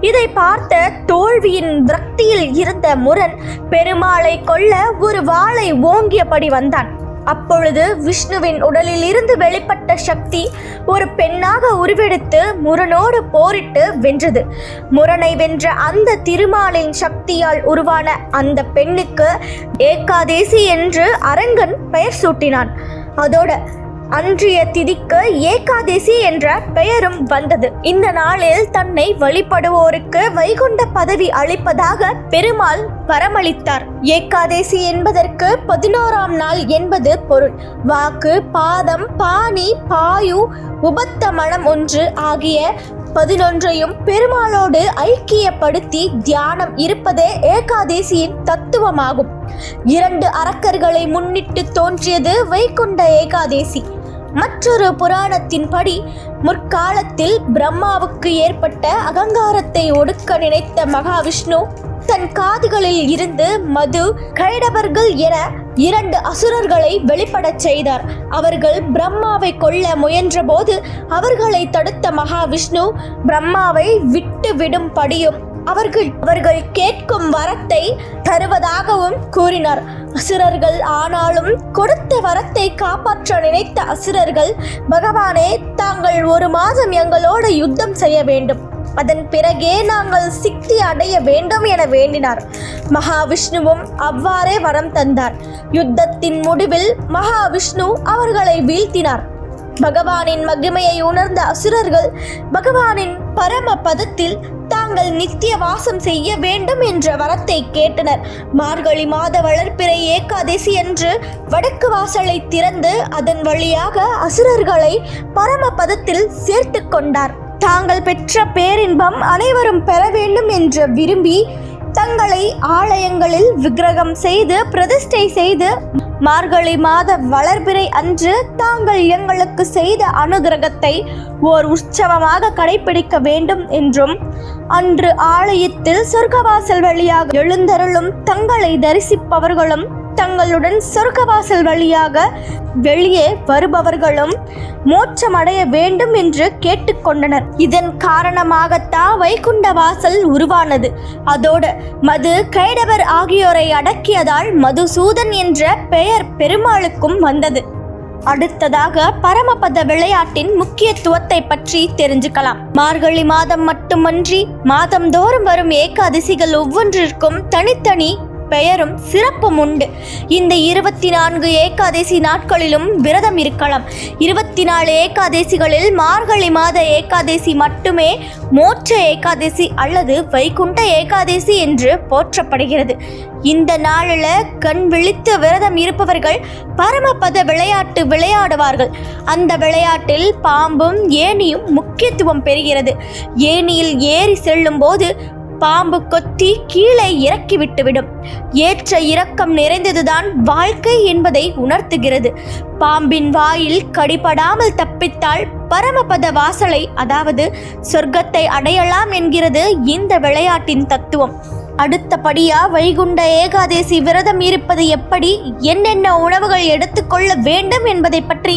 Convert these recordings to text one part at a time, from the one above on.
இதை பார்த்த தோல்வியின் விரக்தியில் இருந்த முரன் பெருமாளை கொல்ல ஒரு வாளை ஓங்கியபடி வந்தான். அப்பொழுது விஷ்ணுவின் உடலில் இருந்து வெளிப்பட்ட சக்தி ஒரு பெண்ணாக உருவெடுத்து முரனோடு போரிட்டு வென்றது. முரனை வென்ற அந்த திருமாலின் சக்தியால் உருவான அந்த பெண்ணுக்கு ஏகாதேசி என்று அரங்கன் பெயர் சூட்டினான். அதோட அன்றைய திதிக்கு ஏகாதேசி என்ற பெயரும் வந்தது. இந்த நாளில் தன்னை வழிபடுவோருக்கு வைகுண்ட பதவி அளிப்பதாக பெருமாள் வரமளித்தார் ஏகாதேசி என்பதற்கு பதினோராம் நாள் என்பது பொருள். வாக்கு பாதம் பாணி பாயு உபத்த மனம் ஒன்று ஆகிய பதினொன்றையும் பெருமாளோடு ஐக்கியப்படுத்தி தியானம் இருப்பதே ஏகாதேசியின் தத்துவமாகும். இரண்டு அரக்கர்களை முன்னிட்டு தோன்றியது வைகுண்ட ஏகாதேசி. மற்றொரு புராணத்தின்படி முற்காலத்தில் பிரம்மாவுக்கு ஏற்பட்ட அகங்காரத்தை ஒடுக்க நினைத்த மகாவிஷ்ணு தன் காதுகளில் இருந்து மது கைடவர்கள் என இரண்டு அசுரர்களை வெளிப்படச் செய்தார். அவர்கள் பிரம்மாவை கொல்ல முயன்றபோது அவர்களை தடுத்த மகாவிஷ்ணு பிரம்மாவை விட்டு விடும்படியும் அவர்கள் அவர்கள் கேட்கும் வரத்தை தருவதாகவும் கூறினார். அசுரர்கள் ஆனாலும் கொடுத்த வரத்தை காப்பாற்ற நினைத்த அசுரர்கள் பகவானே தாங்கள் ஒரு மாதம் எங்களோடு யுத்தம் செய்ய வேண்டும். அதன் பிறகே நாங்கள் சித்தி அடைய வேண்டும் என வேண்டினார். மகாவிஷ்ணுவும் அவ்வாறே வரம் தந்தார். யுத்தத்தின் முடிவில் மகாவிஷ்ணு அவர்களை வீழ்த்தினார். பகவானின் மகிமையை உணர்ந்த அசுரர்கள் பகவானின் பரம பதத்தில் தாங்கள் நித்திய வாசம் செய்ய வேண்டும் என்ற வரத்தை கேட்டனர். மார்கழி மாத வளர்ப்பிறை ஏகாதசி என்று வடக்கு வாசலை திறந்து அதன் வழியாக அசுரர்களை பரம பதத்தில் சேர்த்து கொண்டார். தாங்கள் பெற்ற பேரின்பம் அனைவரும் பெற வேண்டும் என்று விரும்பி தங்களை ஆலயங்களில் விக்கிரகம் செய்து பிரதிஷ்டை செய்து மார்கழி மாத வளர்பிறை அன்று தாங்கள் எங்களுக்கு செய்த அனுகிரகத்தை ஓர் உற்சவமாக கடைபிடிக்க வேண்டும் என்றும் அன்று ஆலயத்தில் சொர்க்கவாசல் வழியாக எழுந்தருளும் தங்களை தரிசிப்பவர்களும் தங்களுடன் சொர்க்கவாசல் வழியாக வெளியே வருபவர்களும் மோட்சமடைய வேண்டும் என்று கேட்டுக்கொண்டனர். இதன் காரணமாகத்தான் வைகுண்ட வாசல் உருவானது. அதோடு மது கைடவர் ஆகியோரை அடக்கியதால் மதுசூதன் என்ற பெயர் பெருமாளுக்கும் வந்தது. அடுத்ததாக பரமபத விளையாட்டின் முக்கியத்துவத்தை பற்றி தெரிஞ்சுக்கலாம். மார்கழி மாதம் மட்டுமன்றி மாதந்தோறும் வரும் ஏகாதசிகள் ஒவ்வொன்றிற்கும் தனித்தனி பெயரும் சிறப்பும் உண்டு. இந்த இருபத்தி நான்கு ஏகாதசி நாட்களிலும் விரதம் இருக்கலாம். இருபத்தி நாலு ஏகாதசிகளில் மார்கழி மாத ஏகாதசி மட்டுமே மோட்ச ஏகாதசி அல்லது வைகுண்ட ஏகாதசி என்று போற்றப்படுகிறது. இந்த நாளில் கண் விழித்து விரதம் இருப்பவர்கள் பரமபத விளையாட்டு விளையாடுவார்கள். அந்த விளையாட்டில் பாம்பும் ஏணியும் முக்கியத்துவம் பெறுகிறது. ஏணியில் ஏறி செல்லும் போது பாம்பு கொத்தி கீழே இறக்கிவிட்டுவிடும் ஏற்ற இரக்கம் நிறைந்ததுதான் வாழ்க்கை என்பதை உணர்த்துகிறது. பாம்பின் வாயில் கடிபடாமல் தப்பித்தால் பரமபத வாசலை அதாவது சொர்க்கத்தை அடையலாம் என்கிறது இந்த விளையாட்டின் தத்துவம். அடுத்தபடியா வைகுண்ட ஏகாதேசி விரதம் இருப்பது எப்படி என்னென்ன உணவுகள் எடுத்துக்கொள்ள வேண்டும் என்பதை பற்றி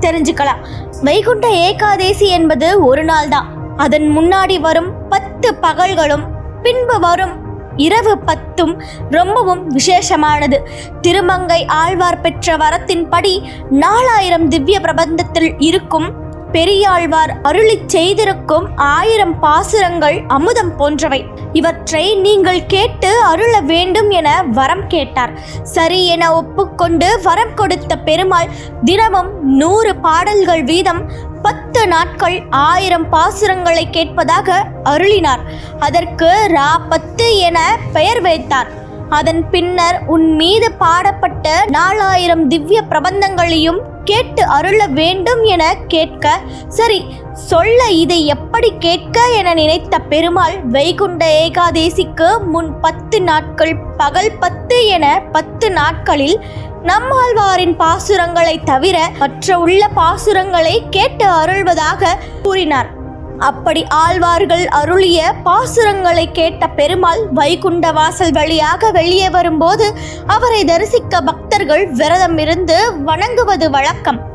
தெரிஞ்சுக்கலாம். வைகுண்ட ஏகாதேசி என்பது ஒரு நாள் தான் அதன் முன்னாடி வரும் பத்து பகல்களும் பின்பு வரும் இரவு பத்தும் ரொம்பவும் விசேஷமானது. திருமங்கை ஆழ்வார் பெற்ற வரத்தின்படி நாலாயிரம் திவ்ய பிரபந்தத்தில் இருக்கும் பெரியாழ்வார் அருளிச் செய்திருக்கும் ஆயிரம் பாசுரங்கள் அமுதம் போன்றவை. இவற்றை நீங்கள் கேட்டு அருள வேண்டும் என வரம் கேட்டார். சரி என ஒப்புக்கொண்டு வரம் கொடுத்த பெருமாள் தினமும் நூறு பாடல்கள் வீதம் பத்து நாட்கள் ஆயிரம் பாசுரங்களை கேட்பதாக அருளினார். அதற்கு ரா பத்து என பெயர் வைத்தார். அதன் பின்னர் உன் மீது பாடப்பட்ட நாலாயிரம் திவ்ய பிரபந்தங்களையும் கேட்டு அருள வேண்டும் என கேட்க சரி சொல்ல இதை எப்படி கேட்க என நினைத்த பெருமாள் வைகுண்ட ஏகாதேசிக்கு முன் பத்து நாட்கள் பகல் பத்து என பத்து நாட்களில் நம்மாழ்வாரின் பாசுரங்களை தவிர மற்ற உள்ள பாசுரங்களை கேட்டு அருள்வதாக கூறினார். அப்படி ஆழ்வார்கள் அருளிய பாசுரங்களை கேட்ட பெருமாள் வைகுண்ட வாசல் வழியாக வெளியே வரும்போது அவரை தரிசிக்க பக்தர்கள் விரதம் இருந்து வணங்குவது வழக்கம்.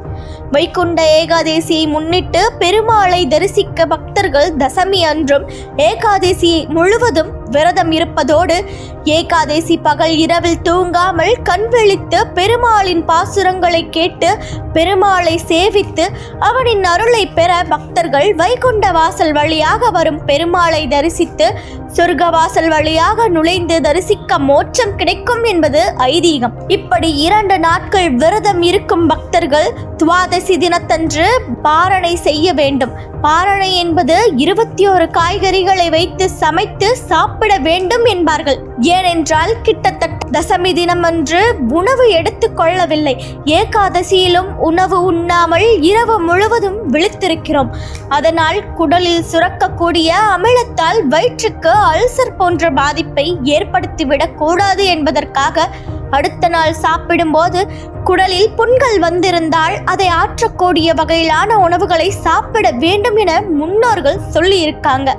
வைகுண்ட ஏகாதேசியை முன்னிட்டு பெருமாளை தரிசிக்க பக்தர்கள் தசமி அன்றும் ஏகாதேசியை முழுவதும் விரதம் இருப்பதோடு ஏகாதேசி பகல் இரவில் தூங்காமல் கண் விழித்து பெருமாளின் பாசுரங்களை கேட்டு பெருமாளை சேவித்து அவனின் அருளை பெற பக்தர்கள் வைகுண்ட வாசல் வழியாக வரும் பெருமாளை தரிசித்து சொர்க்க வாசல் வழியாக நுழைந்து தரிசிக்க மோட்சம் கிடைக்கும் என்பது ஐதீகம். இப்படி இரண்டு நாட்கள் விரதம் இருக்கும் பக்தர்கள் துவாதசி தினத்தன்று பாரணை செய்ய வேண்டும். பாரணை என்பது இருபத்தி ஒரு காய்கறிகளை வைத்து சமைத்து சாப்பிட வேண்டும் என்பார்கள். ஏனென்றால் கிட்டத்தட்ட தசமி தினமன்று உணவு எடுத்துக்கொள்ளவில்லை ஏகாதசியிலும் உணவு உண்ணாமல் இரவு முழுவதும் விழித்திருக்கிறோம். அதனால் குடலில் சுரக்கக்கூடிய அமிலத்தால் வயிற்றுக்கு அல்சர் போன்ற பாதிப்பை ஏற்படுத்திவிடக் கூடாது என்பதற்காக அடுத்த நாள் சாப்பிடும்போது குடலில் புண்கள் வந்திருந்தால் அதை ஆற்றக்கூடிய வகையிலான உணவுகளை சாப்பிட வேண்டும் என முன்னோர்கள் சொல்லியிருக்காங்க.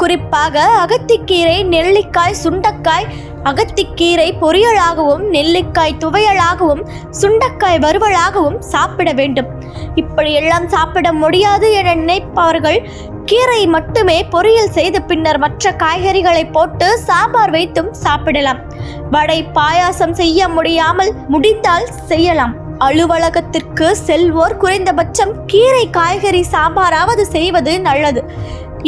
குறிப்பாக அகத்திக்கீரை நெல்லிக்காய் சுண்டக்காய். அகத்திக்கீரை பொரியலாகவும் நெல்லிக்காய் துவையலாகவும் சுண்டக்காய் வறுவலாகவும் சாப்பிட வேண்டும். இப்படியெல்லாம் சாப்பிட முடியாது என நினைப்பவர்கள் கீரை மட்டுமே பொரியல் செய்து பின்னர் மற்ற காய்கறிகளை போட்டு சாம்பார் வைத்தும் சாப்பிடலாம். வடை பாயாசம் செய்ய முடியாமல் முடிந்தால் செய்யலாம். அலுவலகத்திற்கு செல்வோர் குறைந்தபட்சம் கீரை காய்கறி சாம்பாராவது செய்வது நல்லது.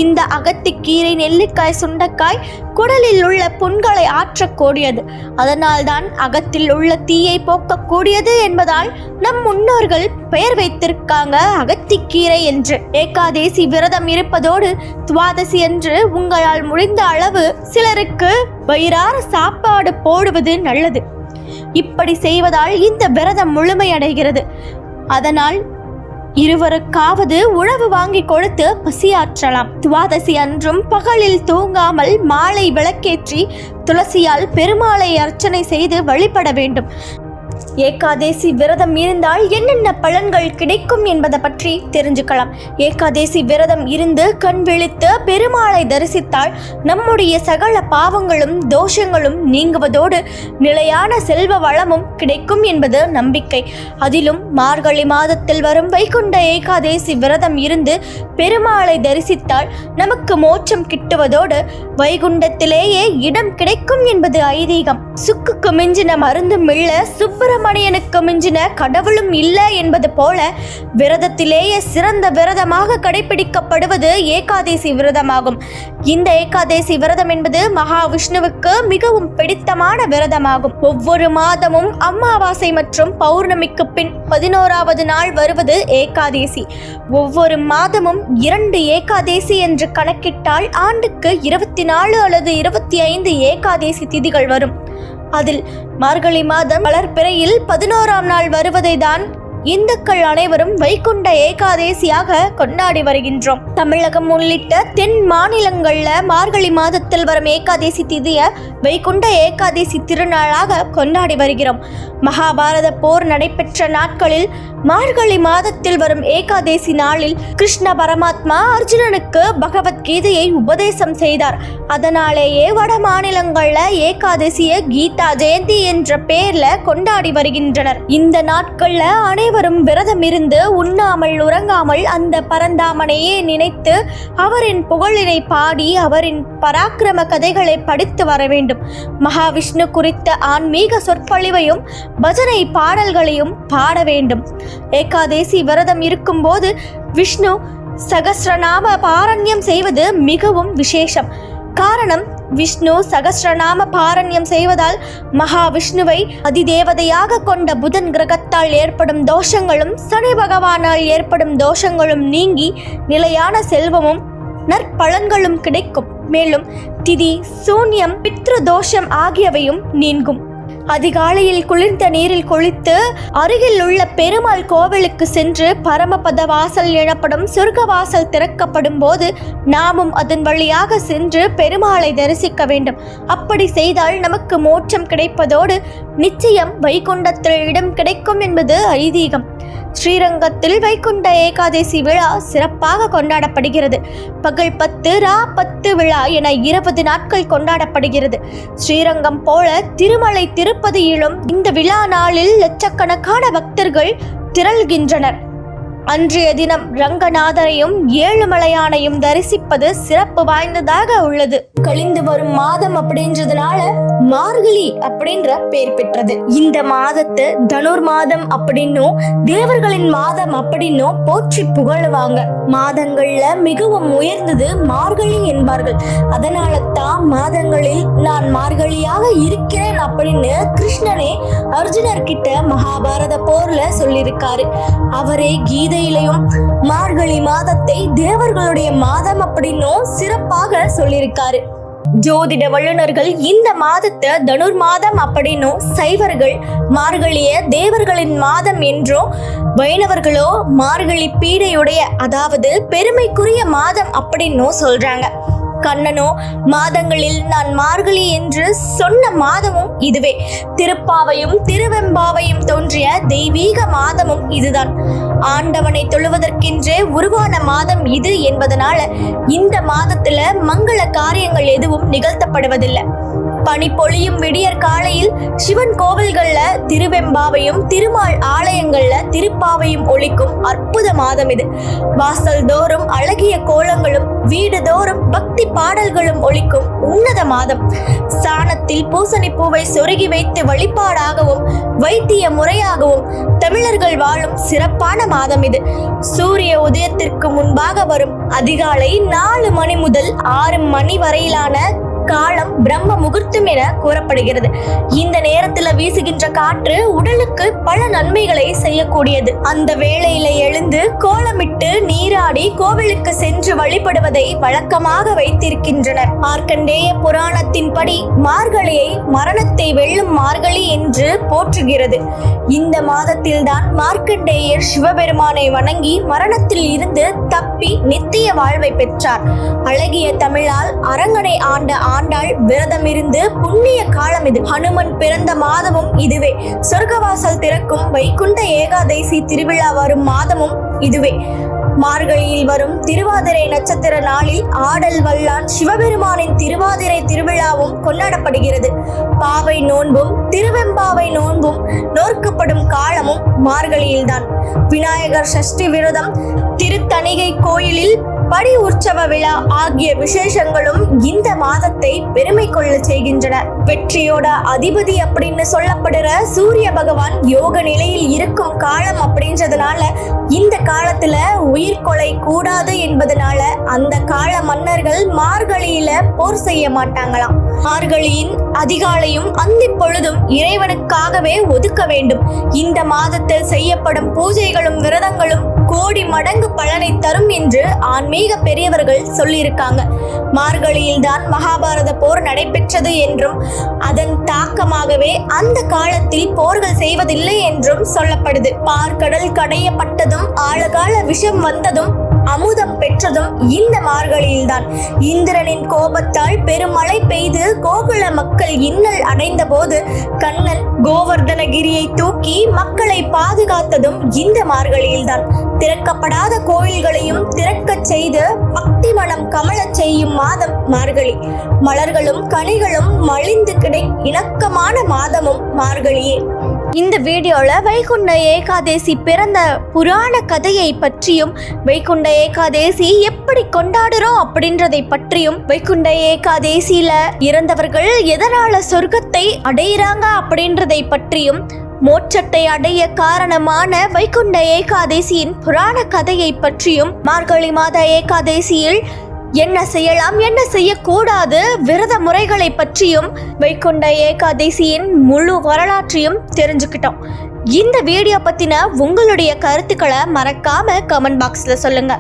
இந்த அகத்திக்கீரை நெல்லிக்காய் சுண்டக்காய் குடலில் உள்ள புண்களை ஆற்றக்கூடியது. அதனால்தான் அகத்தில் உள்ள தீயை போக்கக்கூடியது என்பதால் நம் முன்னோர்கள் பெயர் வைத்திருக்காங்க அகத்திக்கீரை என்று. ஏகாதேசி விரதம் இருப்பதோடு துவாதசி என்று உங்களால் முடிந்த அளவு சிலருக்கு வயிறார சாப்பாடு போடுவது நல்லது. இப்படி செய்வதால் இந்த விரதம் முழுமையடைகிறது. அதனால் இருவருக்காவது உணவு வாங்கி கொடுத்து பசியாற்றலாம். துவாதசி அன்றும் பகலில் தூங்காமல் மாலை விளக்கேற்றி துளசியால் பெருமாளை அர்ச்சனை செய்து வழிபட வேண்டும். ஏகாதேசி விரதம் இருந்தால் என்னென்ன பலன்கள் கிடைக்கும் என்பதை பற்றி தெரிஞ்சுக்கலாம். ஏகாதேசி விரதம் இருந்து கண் விழித்து பெருமாளை தரிசித்தால் நம்முடைய சகல பாவங்களும் தோஷங்களும் நீங்குவதோடு நிலையான செல்வ வளமும் கிடைக்கும் என்பது நம்பிக்கை. அதிலும் மார்கழி மாதத்தில் வரும் வைகுண்ட ஏகாதேசி விரதம் இருந்து பெருமாளை தரிசித்தால் நமக்கு மோட்சம் கிட்டுவதோடு வைகுண்டத்திலேயே இடம் கிடைக்கும் என்பது ஐதீகம். சுக்குக்கு மிஞ்சின மருந்து மில்ல சுப்பிரம சுப்பிரமணியனுக்கு மிஞ்சின கடவுளும் இல்லை என்பது போல விரதத்திலேயே சிறந்த விரதமாக கடைபிடிக்கப்படுவது ஏகாதேசி விரதமாகும். இந்த ஏகாதேசி விரதம் என்பது மகாவிஷ்ணுவுக்கு மிகவும் பிடித்தமான விரதமாகும். ஒவ்வொரு மாதமும் அமாவாசை மற்றும் பௌர்ணமிக்கு பின் பதினோராவது நாள் வருவது ஏகாதேசி. ஒவ்வொரு மாதமும் இரண்டு ஏகாதேசி என்று கணக்கிட்டால் ஆண்டுக்கு இருபத்தி நாலு அல்லது இருபத்தி ஐந்து ஏகாதேசி திதிகள் வரும். அதில் மார்கழி மாதம் வளர்ப்பிறையில் பதினோராம் நாள் வருவதை தான் இந்துக்கள் அனைவரும் வைகுண்ட ஏகாதேசியாக கொண்டாடி வருகின்றோம். தமிழகம் உள்ளிட்ட தென் மாநிலங்கள்ல மார்கழி மாதத்தில் வரும் ஏகாதேசி திதிய வைகுண்ட ஏகாதேசி திருநாளாக கொண்டாடி வருகிறோம். மகாபாரத போர் நடைபெற்ற நாட்களில் மார்கழி மாதத்தில் வரும் ஏகாதேசி நாளில் கிருஷ்ண பரமாத்மா அர்ஜுனனுக்கு பகவத்கீதையை உபதேசம் செய்தார். அதனாலேயே வட மாநிலங்கள்ல ஏகாதசிய கீதா ஜெயந்தி என்ற பேர்ல கொண்டாடி வருகின்றனர். இந்த நாட்கள்ல அனைவரும் விரதம் இருந்து உண்ணாமல் உறங்காமல் அந்த பரந்தாமனையே நினைத்து அவரின் புகழினை பாடி அவரின் பராக்கிரம கதைகளை படித்து வர வேண்டும். மகாவிஷ்ணு குறித்த ஆன்மீக சொற்பொழிவையும் பஜனை பாடல்களையும் பாட வேண்டும். ஏகாதேசி விரதம் இருக்கும்போது விஷ்ணு சகசிரநாம பாரண்யம் செய்வது மிகவும் விசேஷம். காரணம் விஷ்ணு சகசிரநாம பாரண்யம் செய்வதால் மகாவிஷ்ணுவை அதிதேவதையாக கொண்ட புதன் கிரகத்தால் ஏற்படும் தோஷங்களும் சனி பகவானால் ஏற்படும் தோஷங்களும் நீங்கி நிலையான செல்வமும் நற்பலன்களும் கிடைக்கும். மேலும் திதி சூன்யம் பித்ரு தோஷம் ஆகியவையும் நீங்கும். அதிகாலையில் குளிர்ந்த நீரில் குளித்து அருகில் உள்ள பெருமாள் கோவிலுக்கு சென்று பரமபத வாசல் எனப்படும் சொர்க்க வாசல் திறக்கப்படும் போது நாமும் அதன் வழியாக சென்று பெருமாளை தரிசிக்க வேண்டும். அப்படி செய்தால் நமக்கு மோட்சம் கிடைப்பதோடு நிச்சயம் வைகுண்டத்தில் இடம் கிடைக்கும் என்பது ஐதீகம். ஸ்ரீரங்கத்தில் வைகுண்ட ஏகாதசி விழா சிறப்பாக கொண்டாடப்படுகிறது. பகல் பத்து ரா பத்து விழா என இருபது நாட்கள் கொண்டாடப்படுகிறது. ஸ்ரீரங்கம் போல திருமலை திருப்பதியிலும் இந்த விழா நாளில் லட்சக்கணக்கான பக்தர்கள் திரள்கின்றனர். அன்றைய தினம் ரங்கநாதரையும் ஏழுமலையானையும் தரிசிப்பது சிறப்பு வாய்ந்ததாக உள்ளது. கழிந்து வரும் மாதம் அப்படின்றதுனால மார்கழி அப்படின்ற பேர் பெற்றது. இந்த மாதத்து தனுர் மாதம் அப்படின்னும் தேவர்களின் மாதம் அப்படின்னும் போற்றி புகழுவாங்க. மாதங்கள்ல மிகவும் உயர்ந்தது மார்கழி என்பார்கள். அதனால தான் மாதங்களில் நான் மார்கழியாக இருக்கிறேன் அப்படின்னு கிருஷ்ணனே அர்ஜுனர் கிட்ட மகாபாரத போர்ல சொல்லியிருக்காரு. அவரே கீதையிலையும் மார்கழி மாதத்தை தேவர்களுடைய மாதம் அப்படின்னும் சிறப்பாக சொல்லியிருக்காரு. ஜோதிட வல்லுநர்கள் இந்த மாதத்தை தனுர் மாதம் அப்படின்னும் சைவர்கள் மார்கழிய தேவர்களின் மாதம் என்றும் வைணவர்களோ மார்கழி பீடையுடைய அதாவது பெருமைக்குரிய மாதம் அப்படின்னும் சொல்றாங்க. கண்ணனோ மாதங்களில் நான் மார்கழி என்று சொன்ன மாதமும் இதுவே. திருப்பாவையும் திருவெம்பாவையும் தோன்றிய தெய்வீக மாதமும் இதுதான். ஆண்டவனை தொழுவதற்கென்றே உருவான மாதம் இது என்பதனால இந்த மாதத்துல மங்கள காரியங்கள் எதுவும் நிகழ்த்தப்படுவதில்லை. பனி பொழியும் விடியற் காலையில் சிவன் கோவில்கள்ல திருவெம்பாவையும் திருமால் ஆலயங்கள்ல திருப்பாவையும் ஒழிக்கும் அற்புத மாதம் இது. வாசல் தோறும் அழகிய கோலங்களும் வீடு தோறும் பக்தி பாடல்களும் ஒழிக்கும் உன்னத மாதம். சாணத்தில் பூசணி பூவை சொருகி வைத்து வழிபாடாகவும் வைத்திய முறையாகவும் தமிழர்கள் வாழும் சிறப்பான மாதம் இது. சூரிய உதயத்திற்கு முன்பாக வரும் அதிகாலை நாலு மணி முதல் ஆறு மணி வரையிலான காலம் பிரம்ம முகூர்த்தம் என கூறப்படுகிறது. இந்த நேரத்துல வீசுகின்ற காற்று உடலுக்கு பல நன்மைகளை செய்யக்கூடியது. அந்த வேளையில எழுந்து கோலமிட்டு நீராடி கோவிலுக்கு சென்று வழிபடுவதை வழக்கமாக வைத்திருக்கின்றனர். மார்க்கண்டேய புராணத்தின்படி மார்கழியை மரணத்தை வெல்லும் மார்கழி என்று போற்றுகிறது. இந்த மாதத்தில்தான் மார்க்கண்டேயர் சிவபெருமானை வணங்கி மரணத்தில் இருந்து தப்பி நித்திய வாழ்வை பெற்றார். அழகிய தமிழால் அரங்கனை ஆண்ட ஆண்டாள் விரதமிருந்து புண்ணிய காலம் இது. ஹனுமன் பிறந்த மாதமும் இதுவே. சொர்க்கவாசல் திறக்கும் வைகுண்ட ஏகாதசி திருவிழா வரும் மாதமும் இதுவே. மார்கழியில் வரும் திருவாதிரை நட்சத்திர நாளில் ஆடல் வல்லான் சிவபெருமானின் திருவாதிரை திருவிழாவும் கொண்டாடப்படுகிறது. பாவை நோன்பும் திருவெம்பாவை நோன்பும் நோர்க்கப்படும் காலமும் மார்கழியில்தான். விநாயகர் சஷ்டி விரதம் திருத்தணிகை கோயிலில் படி உற்சவ விழா ஆகிய விசேஷங்களும் இந்த மாதத்தை பெருமை கொள்ள செய்கின்றன. வெற்றியோட அதிபதி அப்படின்னு சொல்லப்படுற சூரிய பகவான் யோக நிலையில் இருக்கும் காலம் அப்படின்றதுனால இந்த காலத்துல உயிர்கொலை கூடாது என்பதனால அந்த கால மன்னர்கள் மார்கழியில போர் செய்ய மாட்டாங்களாம். மார்கழியின் அதிகாலையும் அந்தி பொழுதும் இறைவனுக்காகவே ஒதுக்க வேண்டும். இந்த மாதத்தில் செய்யப்படும் பூஜைகளும் விரதங்களும் கோடி மடங்கு பலனை தரும் என்று ஆன்மீக பெரியவர்கள் சொல்லியிருக்காங்க. மார்கழியில் தான் மகாபாரத போர் நடைபெற்றது என்றும் அதன் தாக்கமாகவே அந்த காலத்தில் போர்கள் செய்வதில்லை என்றும் சொல்லப்படுது. பார்க்கடல் கடையப்பட்டதும் ஆழகால விஷம் வந்ததும் அமுதம் பெற்றதும் இந்த மார்கழியில்தான். இந்திரனின் கோபத்தால் பெருமழை பெய்து கோகுல மக்கள் இன்னல் அடைந்த போது கண்ணன் கோவர்தனகிரியை தூக்கி மக்களை பாதுகாத்ததும் இந்த மார்கழியில்தான். திறக்கப்படாத கோயில்களையும் திறக்கச் செய்து பக்தி மனம் கமலச் செய்யும் மாதம் மார்கழி. மலர்களும் கனிகளும் மலிந்து கிடை இணக்கமான மாதமும் மார்கழியே. இந்த வீடியோல வைகுண்ட ஏகாதேசி பிறந்த புராண கதையை பற்றியும் வைகுண்ட ஏகாதேசி எப்படி கொண்டாடுறோம் அப்படின்றதை பற்றியும் வைகுண்ட ஏகாதேசியில இறந்தவர்கள் எதனால சொர்க்கத்தை அடையிறாங்க அப்படின்றதை பற்றியும் மோட்சத்தை அடைய காரணமான வைகுண்ட ஏகாதேசியின் புராண கதையை பற்றியும் மார்கழி மாத ஏகாதேசியில் என்ன செய்யலாம் என்ன செய்யக்கூடாது? விரத முறைகளை பற்றியும் வைகுண்ட ஏகாதசியின் முழு வரலாற்றையும் தெரிஞ்சுக்கிட்டோம். இந்த வீடியோ பத்தின உங்களுடைய கருத்துக்களை மறக்காம கமெண்ட் பாக்ஸ்ல சொல்லுங்க.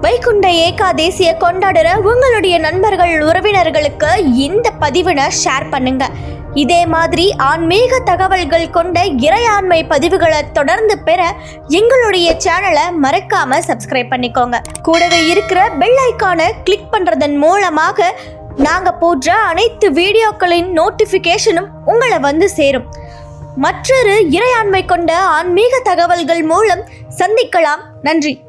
வைகுண்ட ஏகாதேசிய கொண்டாடுற உங்களுடைய நண்பர்கள் உறவினர்களுக்கு இந்த பதிவினை ஷேர் பண்ணுங்க. இதே மாதிரி ஆன்மீக தகவல்கள் கொண்ட இறையாண்மை பதிவுகளை தொடர்ந்து பெற எங்களுடைய சேனலை மறக்காம சப்ஸ்கிரைப் பண்ணிக்கோங்க. கூடவே இருக்கிற பெல் ஐக்கானை கிளிக் பண்றதன் மூலமாக நாங்க போடுற அனைத்து வீடியோக்களின் நோட்டிபிகேஷனும் உங்களை வந்து சேரும். மற்றொரு இறையாண்மை கொண்ட ஆன்மீக தகவல்கள் மூலம் சந்திக்கலாம். நன்றி.